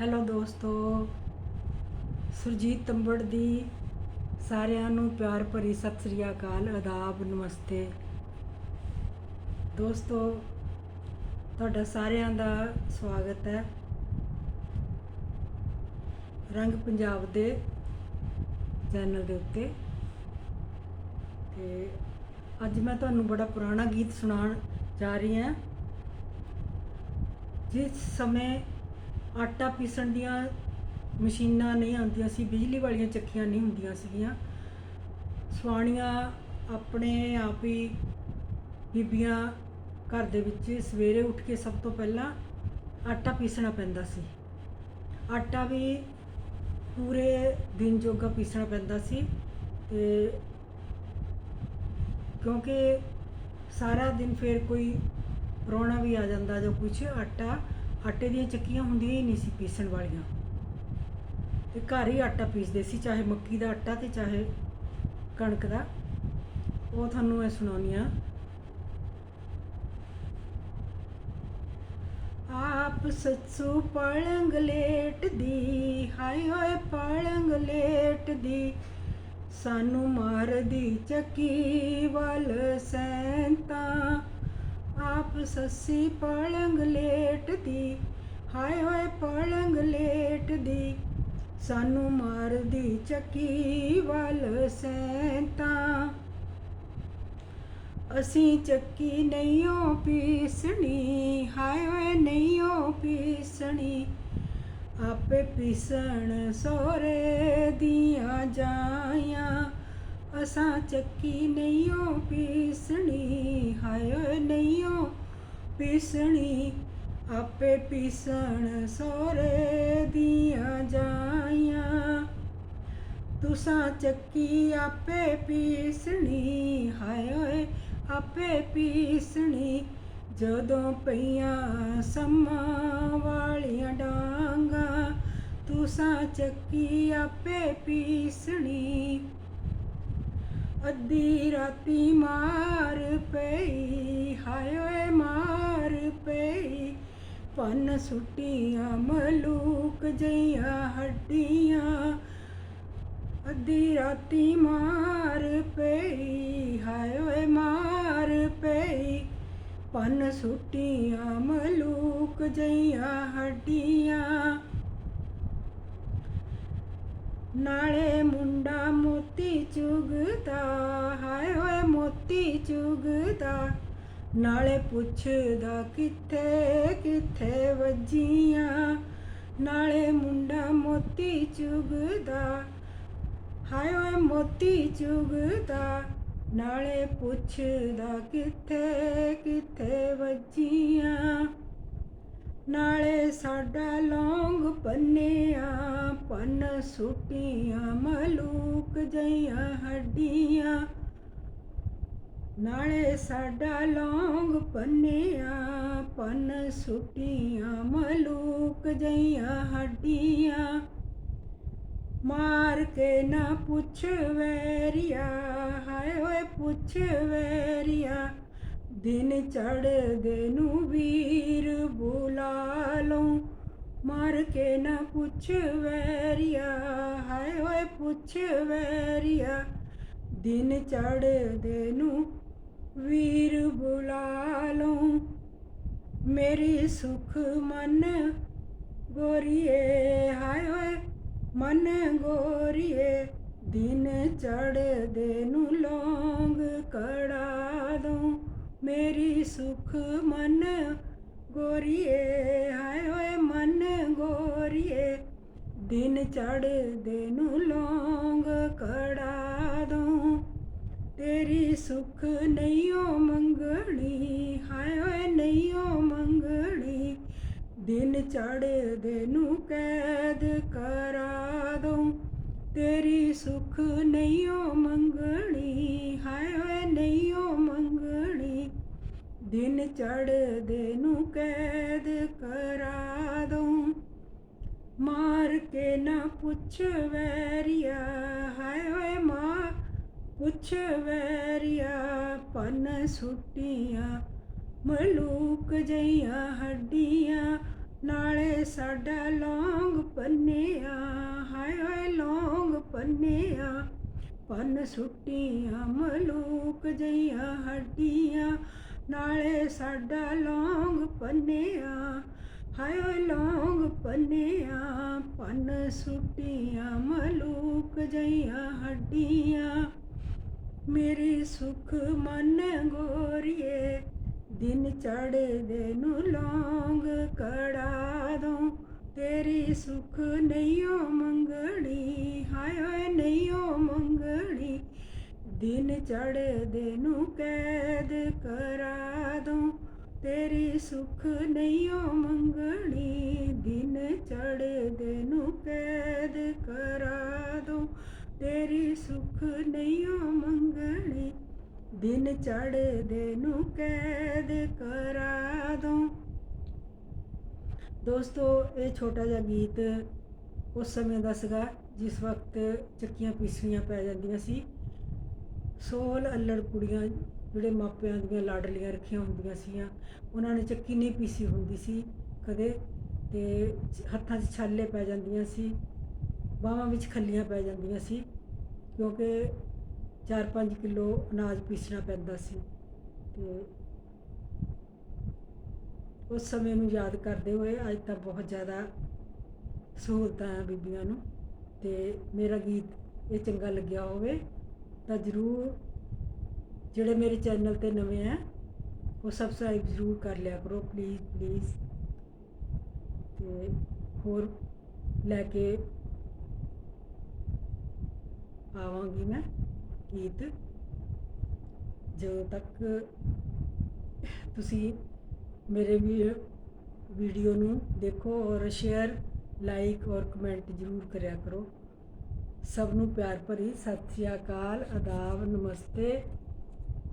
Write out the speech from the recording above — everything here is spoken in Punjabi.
ਹੈਲੋ ਦੋਸਤੋ, ਸੁਰਜੀਤ ਤੰਬੜ ਦੀ ਸਾਰਿਆਂ ਨੂੰ ਪਿਆਰ ਭਰੀ ਸਤਿ ਸ੍ਰੀ ਅਕਾਲ ਅਦਾਬ ਨਮਸਤੇ। ਦੋਸਤੋ, ਤੁਹਾਡਾ ਸਾਰਿਆਂ ਦਾ ਸਵਾਗਤ ਹੈ। ਰੰਗ ਪੰਜਾਬ ਦੇ ਚੈਨਲ ਦੇ ਉੱਤੇ। ਤੇ ਅੱਜ ਮੈਂ ਤੁਹਾਨੂੰ ਬੜਾ ਪੁਰਾਣਾ ਗੀਤ ਸੁਣਾਉਣ ਜਾ ਰਹੀ ਹਾਂ। ਜਿਸ ਸਮੇਂ ਆਟਾ ਪੀਸਣ ਦੀਆਂ ਮਸ਼ੀਨਾਂ ਨਹੀਂ ਆਉਂਦੀਆਂ ਸੀ, ਬਿਜਲੀ ਵਾਲੀਆਂ ਚੱਕੀਆਂ ਨਹੀਂ ਹੁੰਦੀਆਂ ਸੀਗੀਆਂ। ਸਵਾਣੀਆਂ ਆਪਣੇ ਆਪ ਹੀ ਬੀਬੀਆਂ ਘਰ ਦੇ ਵਿੱਚ ਸਵੇਰੇ ਉੱਠ ਕੇ ਸਭ ਤੋਂ ਪਹਿਲਾਂ ਆਟਾ ਪੀਸਣਾ ਪੈਂਦਾ ਸੀ। ਆਟਾ ਵੀ ਪੂਰੇ ਦਿਨ ਜੋਗਾ ਪੀਸਣਾ ਪੈਂਦਾ ਸੀ ਤੇ ਕਿਉਂਕਿ ਸਾਰਾ ਦਿਨ ਫਿਰ ਕੋਈ ਪ੍ਰਾਹੁਣਾ ਵੀ ਆ ਜਾਂਦਾ ਜਾਂ ਕੁਛ, ਆਟਾ ਆਟੇ ਦੀਆਂ ਚੱਕੀਆਂ ਹੁੰਦੀਆਂ ਹੀ ਨਹੀਂ ਸੀ ਪੀਸਣ ਵਾਲੀਆਂ। ਤੇ ਘਰ ਹੀ ਆਟਾ ਪੀਸਦੇ ਸੀ, ਚਾਹੇ ਮੱਕੀ ਦਾ ਆਟਾ ਤੇ ਚਾਹੇ ਕਣਕ ਦਾ। ਉਹ ਤੁਹਾਨੂੰ ਮੈਂ ਸੁਣਾਉਣੀ ਆ ਆਪ ਸੱਸੂ ਪਲੰਗ ਲੇਟਦੀ, ਹਾਏ ਹੋਏ ਪਲੰਗ ਲੇਟਦੀ। ਸਾਨੂੰ ਮਾਰਦੀ ਚੱਕੀ ਵੱਲ ਸੈਂਤਾ। ਆਪ ਸੱਸੀ ਪਲੰਗ ਲੇਟਦੀ, ਹਾਏ ਹੋਏ ਪਲੰਗ ਲੇਟਦੀ। ਸਾਨੂੰ ਮਾਰਦੀ ਚੱਕੀ ਵੱਲ ਸੈਂਤਾ। ਅਸੀਂ ਚੱਕੀ ਨਹੀਂਓ ਪੀਸਣੀ, ਹਾਏ ਓਏ ਨਹੀਂਓ ਪੀਸਣੀ। ਆਪੇ ਪੀਸਣ ਸੋਰੇ ਦੀਆਂ ਜਾਈਆਂ। ਅਸਾਂ ਚੱਕੀ ਨਹੀਂਓ ਪੀਸਣੀ, ਹਾਏ ਓਏ ਨਹੀਂਓ ਪੀਸਣੀ, ਆਪੇ ਪੀਸਣ ਸੋਰੇ ਦੀਆਂ ਜਾਈਆਂ। ਤੁਸਾਂ ਚੱਕੀ ਆਪੇ ਪੀਸਣੀ, ਹਾਏ ਓਏ ਆਪੇ ਪੀਸਣੀ, ਜਦੋਂ ਪਈਆਂ ਸਮਾਂ ਵਾਲੀਆਂ ਡਾਂਗਾ। ਤੁਸਾਂ ਚੱਕੀ ਆਪੇ ਪੀਸਣੀ ਅੱਧੀ ਰਾਤੀ ਮਾਰ ਪਈ, ਹਾਏ ਮਾਰ ਪਈ। ਪਨ ਸੁੱਟੀਆਂ, ਮਲੂਕ ਜਈਆਂ, ਹੱਡੀਆਂ। ਅੱਧੀ ਰਾਤੀ ਮਾਰ ਪਈ, ਹਾਏ ਮਾਰ ਪਈ। ਪਨ ਸੁੱਟੀਆਂ, ਮਲੂਕ ਜਈਆਂ, ਹੱਡੀਆਂ। ਨਾਲੇ ਮੁੰਡਾ ਮੋਤੀ ਚੁਗਦਾ, ਹਾਏ ਓਏ ਮੋਤੀ ਚੁਗਦਾ। ਨਾਲੇ ਪੁੱਛਦਾ ਕਿੱਥੇ ਕਿੱਥੇ ਵੱਜੀਆਂ। ਨਾਲੇ ਮੁੰਡਾ ਮੋਤੀ ਚੁਗਦਾ, ਹਾਏ ਓਏ ਮੋਤੀ ਚੁਗਦਾ। ਨਾਲੇ ਪੁੱਛਦਾ ਕਿੱਥੇ ਕਿੱਥੇ ਵੱਜੀਆਂ। ਨਾਲੇ ਸਾਡਾ ਲੌਂਗ ਪੰਨਿਆ, ਪੰਨ ਸੁੱਟੀਆਂ, ਮਲੂਕ ਜਈਆਂ ਹੱਡੀਆਂ। ਨਾਲੇ ਸਾਡਾ ਲੌਂਗ ਪੰਨਿਆ, ਪੰਨ ਸੁੱਟੀਆਂ, ਮਲੂਕ ਜਈਆਂ ਹੱਡੀਆਂ। ਮਾਰ ਕੇ ਨਾ ਪੁੱਛ ਵੈਰੀਆ, ਹਾਏ ਓਏ ਪੁੱਛ ਵੈਰੀਆ। ਦਿਨ ਚੜ੍ਹਦੇ ਨੂੰ ਵੀਰ, ਬੁਲਾ ਲਉ। ਮਾਰ ਕੇ ਨਾ ਪੁੱਛ ਵੈਰੀਆ, ਹਾਏ ਓਏ ਪੁੱਛ ਵੈਰੀਆ। ਦਿਨ ਚੜ੍ਹਦੇ ਨੂੰ ਵੀਰ, ਬੁਲਾ ਲਉ। ਮੇਰੀ ਸੁਖ ਮਨ ਗੋਰੀਏ, ਹਾਏ ਓਏ ਮਨ ਗੋਰੀਏ। ਦਿਨ ਚੜ੍ਹਦੇ ਨੂੰ ਲੌਂਗ ਕੜਾ ਦੂੰ ਮੇਰੀ ਸੁਖ ਮਨ ਗੋਰੀਏ, ਹਾਏ ਹੋਏ ਮਨ ਗੋਰੀਏ, ਦਿਨ ਚੜ੍ਹਦੇ ਨੂੰ ਲੌਂਗ ਕੜਾ ਦੂੰ ਤੇਰੀ ਸੁਖ ਨਹੀਂਓ ਮੰਗਣੀ, ਹਾਏ ਓਏ ਨਹੀਂਓ ਮੰਗਣੀ, ਦਿਨ ਚੜ੍ਹਦੇ ਨੂੰ ਕੈਦ ਕਰਾ ਦੂੰ ਤੇਰੀ ਸੁਖ ਨਹੀਂਓ ਮੰਗਣੀ, ਹਾਏ ਓਏ ਨਹੀਂਓ ਦਿਨ ਚੜ੍ਹਦੇ ਨੂੰ ਕੈਦ ਕਰਾ ਦੂੰ ਮਾਰ ਕੇ ਨਾ ਪੁੱਛ ਵੈਰੀਆ, ਹਾਏ ਓਏ ਮਾਂ, ਪੁੱਛ ਵੈਰੀਆ, ਪਨ ਸੁੱਟੀਆਂ, ਮਲੂਕ ਜਈਆਂ ਹੱਡੀਆਂ, ਨਾਲੇ ਸਾਡਾ ਲੌਂਗ ਪੰਨਿਆ, ਹਾਏ ਓਏ ਲੌਂਗ ਪੰਨਿਆ, ਪਨ ਸੁੱਟੀਆਂ, ਮਲੂਕ ਜਈਆਂ ਹੱਡੀਆਂ ਨਾਲੇ ਸਾਡਾ ਲੌਂਗ ਪੰਨਿਆ, ਹਾਏ ਲੌਂਗ ਪੰਨਿਆ, ਪੰਨ ਸੁੱਟੀਆਂ, ਮਲੂਕ ਜਈਆਂ ਹੱਡੀਆਂ। ਮੇਰੀ ਸੁਖ ਮਨ ਗੋਰੀਏ, ਦਿਨ ਚੜ੍ਹਦੇ ਨੂੰ ਲੌਂਗ ਕੜਾ ਦੋ ਤੇਰੀ ਸੁਖ ਨਹੀਂਓ ਮੰਗਣੀ, ਹਾਏ ਓਏ ਨਹੀਂਓ ਮੰਗਣੀ ਦਿਨ ਚੜ੍ਹਦੇ ਨੂੰ ਕੈਦ ਕਰਾ ਦੂੰ। ਤੇਰੀ ਸੁਖ ਨਹੀਂਓ ਮੰਗਣੀ, ਦਿਨ ਚੜ੍ਹਦੇ ਨੂੰ ਕੈਦ ਕਰਾ ਦੂੰ। ਤੇਰੀ ਸੁਖ ਨਹੀਂਓ ਮੰਗਣੀ, ਦਿਨ ਚੜ੍ਹਦੇ ਨੂੰ ਕੈਦ ਕਰਾ ਦੂੰ। ਦੋਸਤੋ, ਇਹ ਛੋਟਾ ਜਿਹਾ ਗੀਤ ਉਸ ਸਮੇਂ ਦਾ ਸੀਗਾ, ਜਿਸ ਵਕਤ ਚੱਕੀਆਂ ਪੀਸਣੀਆਂ ਪੈ ਜਾਂਦੀਆਂ ਸੀ। ਸੋਲ ਅੱਲੜ ਕੁੜੀਆਂ ਜਿਹੜੇ ਮਾਪਿਆਂ ਦੀਆਂ ਲਾਡਲੀਆਂ ਰੱਖੀਆਂ ਹੁੰਦੀਆਂ ਸੀਆਂ, ਉਹਨਾਂ ਨੇ ਚੱਕੀ ਨਹੀਂ ਪੀਸੀ ਹੁੰਦੀ ਸੀ ਕਦੇ ਤੇ ਹੱਥਾਂ 'ਚ ਛਾਲੇ ਪੈ ਜਾਂਦੀਆਂ ਸੀ, ਬਾਹਾਂ ਵਿੱਚ ਖੱਲੀਆਂ ਪੈ ਜਾਂਦੀਆਂ ਸੀ ਕਿਉਂਕਿ 4-5 ਕਿਲੋ ਅਨਾਜ ਪੀਸਣਾ ਪੈਂਦਾ ਸੀ ਤੇ ਉਸ ਸਮੇਂ ਨੂੰ ਯਾਦ ਕਰਦੇ ਹੋਏ ਅੱਜ ਤਾਂ ਬਹੁਤ ਜ਼ਿਆਦਾ ਸਹੂਲਤਾਂ ਆ ਬੀਬੀਆਂ ਨੂੰ ਤੇ ਮੇਰਾ ਗੀਤ ਇਹ ਚੰਗਾ ਲੱਗਿਆ ਹੋਵੇ। ਤਾਂ ਜ਼ਰੂਰ ਜਿਹੜੇ ਮੇਰੇ ਚੈਨਲ ਤੇ ਨਵੇਂ ਆ ਉਹ ਸਬਸਕ੍ਰਾਈਬ ਜ਼ਰੂਰ ਕਰ ਲਿਆ ਕਰੋ ਪਲੀਜ਼ ਪਲੀਜ਼ ਤੇ ਹੋਰ ਲੈ ਕੇ ਆਵਾਂਗੀ ਮੈਂ ਗੀਤ, ਜਦੋਂ ਤੱਕ ਤੁਸੀਂ ਮੇਰੇ ਵੀ ਵੀਡੀਓ ਨੂੰ ਦੇਖੋ ਔਰ ਸ਼ੇਅਰ ਲਾਈਕ ਔਰ ਕਮੈਂਟ ਜ਼ਰੂਰ ਕਰਿਆ ਕਰੋ। ਸਭ ਨੂੰ ਪਿਆਰ ਭਰੀ ਸਤਿ ਸ਼੍ਰੀ ਅਕਾਲ ਆਦਾਬ ਨਮਸਤੇ।